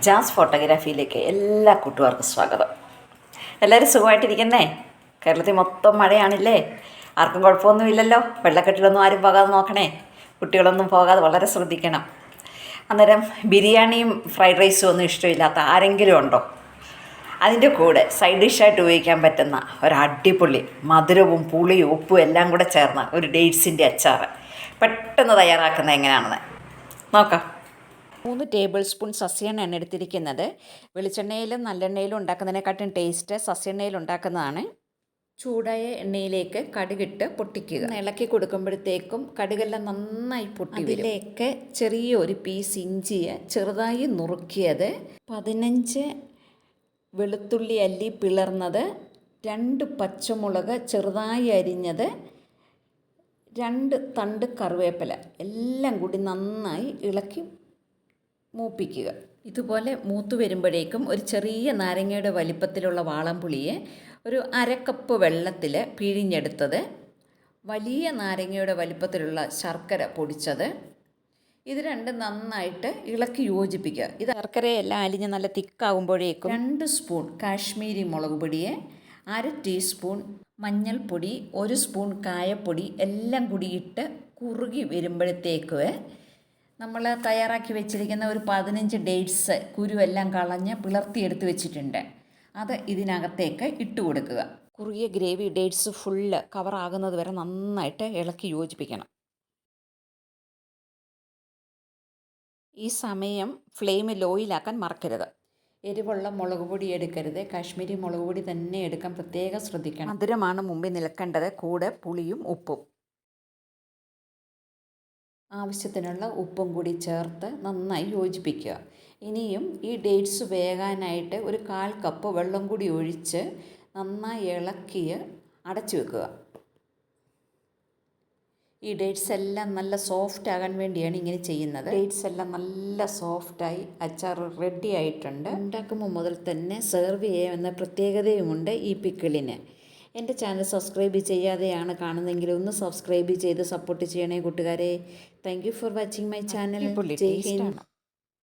Jazz ഫോട്ടോഗ്രാഫിയിലേക്ക് എല്ലാ കൂട്ടുകാർക്കും സ്വാഗതം. എല്ലാവരും സുഖമായിട്ടിരിക്കുന്നേ? കേരളത്തിൽ മൊത്തം മഴയാണില്ലേ? ആർക്കും കുഴപ്പമൊന്നുമില്ലല്ലോ? വെള്ളക്കെട്ടിലൊന്നും ആരും പോകാതെ നോക്കണേ. കുട്ടികളൊന്നും പോകാതെ വളരെ ശ്രദ്ധിക്കണം. അന്നേരം ബിരിയാണിയും ഫ്രൈഡ് റൈസും ഒന്നും ഇഷ്ടമില്ലാത്ത ആരെങ്കിലും ഉണ്ടോ? അതിന്റെ കൂടെ സൈഡ് ഡിഷായിട്ട് ഉപയോഗിക്കാൻ പറ്റുന്ന ഒരു അടിപൊളി മധുരവും പുളിയും ഉപ്പും എല്ലാം കൂടെ ചേർന്ന ഒരു ഡേറ്റ്സിന്റെ അച്ചാറ്. പെട്ടെന്ന് തയ്യാറാക്കുന്നത് എങ്ങനെയാണെന്ന്. നോക്കാം. മൂന്ന് ടേബിൾ സ്പൂൺ സസ്യ എണ്ണ എടുത്തിരിക്കുന്നത്. വെളിച്ചെണ്ണയിലും നല്ലെണ്ണയിലും ഉണ്ടാക്കുന്നതിനെക്കാട്ടും ടേസ്റ്റ് സസ്യ എണ്ണയിൽ ഉണ്ടാക്കുന്നതാണ്. ചൂടായ എണ്ണയിലേക്ക് കടുകിട്ട് പൊട്ടിക്കുക. ഇളക്കി കൊടുക്കുമ്പോഴത്തേക്കും കടുകെല്ലാം നന്നായി പൊട്ടി അതിലേക്ക് ചെറിയ ഒരു പീസ് ഇഞ്ചിയെ ചെറുതായി നുറുക്കിയത്. പതിനഞ്ച് വെളുത്തുള്ളി അല്ലി പിളർന്നത്. രണ്ട് പച്ചമുളക് ചെറുതായി അരിഞ്ഞത്. രണ്ട് തണ്ട് കറിവേപ്പില എല്ലാം കൂടി നന്നായി ഇളക്കി മൂപ്പിക്കുക. ഇതുപോലെ മൂത്ത് വരുമ്പോഴേക്കും ഒരു ചെറിയ നാരങ്ങയുടെ വലിപ്പത്തിലുള്ള വാളംപുളിയെ ഒരു അരക്കപ്പ് വെള്ളത്തിൽ പിഴിഞ്ഞെടുത്തത് വലിയ നാരങ്ങയുടെ വലിപ്പത്തിലുള്ള ശർക്കര പൊടിച്ചത്. ഇത് രണ്ടും നന്നായിട്ട് ഇളക്കി യോജിപ്പിക്കുക. ഇത് ശർക്കരയെല്ലാം അലിഞ്ഞ് നല്ല തിക്കാവുമ്പോഴേക്കും രണ്ട് സ്പൂൺ കാശ്മീരി മുളക് പൊടിയെ അര ടീസ്പൂൺ മഞ്ഞൾപ്പൊടി ഒരു സ്പൂൺ കായപ്പൊടി എല്ലാം കൂടിയിട്ട് കുറുകി വരുമ്പോഴത്തേക്ക് നമ്മൾ തയ്യാറാക്കി വെച്ചിരിക്കുന്ന ഒരു പതിനഞ്ച് ഡേറ്റ്സ് കുരുവെല്ലാം കളഞ്ഞ് പിളർത്തിയെടുത്ത് വെച്ചിട്ടുണ്ട്. അത് ഇതിനകത്തേക്ക് ഇട്ട് കൊടുക്കുക. കുറുകിയ ഗ്രേവി ഡേറ്റ്സ് ഫുള്ള് കവറാകുന്നത് വരെ നന്നായിട്ട് ഇളക്കി യോജിപ്പിക്കണം. ഈ സമയം ഫ്ലെയിം ലോയിലാക്കാൻ മറക്കരുത്. എരിവുള്ള മുളക് പൊടി എടുക്കരുത്. കാശ്മീരി മുളക് പൊടി തന്നെ എടുക്കാൻ പ്രത്യേകം ശ്രദ്ധിക്കണം. മധുരമാണ് മുമ്പിൽ നിൽക്കേണ്ടത്. കൂടെ പുളിയും ഉപ്പും. ആവശ്യത്തിനുള്ള ഉപ്പും കൂടി ചേർത്ത് നന്നായി യോജിപ്പിക്കുക. ഇനിയും ഈ ഡേറ്റ്സ് വേകാനായിട്ട് ഒരു കാൽ കപ്പ് വെള്ളം കൂടി ഒഴിച്ച് നന്നായി ഇളക്കി അടച്ചു വെക്കുക. ഈ ഡേറ്റ്സ് എല്ലാം നല്ല സോഫ്റ്റ് ആകാൻ വേണ്ടിയാണ് ഇങ്ങനെ ചെയ്യുന്നത്. ഡേറ്റ്സ് എല്ലാം നല്ല സോഫ്റ്റായി അച്ചാർ റെഡി ആയിട്ടുണ്ട്. ഉണ്ടാക്കുമ്പോൾ മുതൽ തന്നെ സെർവ് ചെയ്യാമെന്ന പ്രത്യേകതയുമുണ്ട് ഈ പിക്കിളിന്. എന്റെ ചാനൽ സബ്സ്ക്രൈബ് ചെയ്യാതെയാണ് കാണുന്നതെങ്കിൽ ഒന്ന് സബ്സ്ക്രൈബ് ചെയ്ത് സപ്പോർട്ട് ചെയ്യണേ കൂട്ടുകാരെ. Thank you for watching my channel Jai Hind.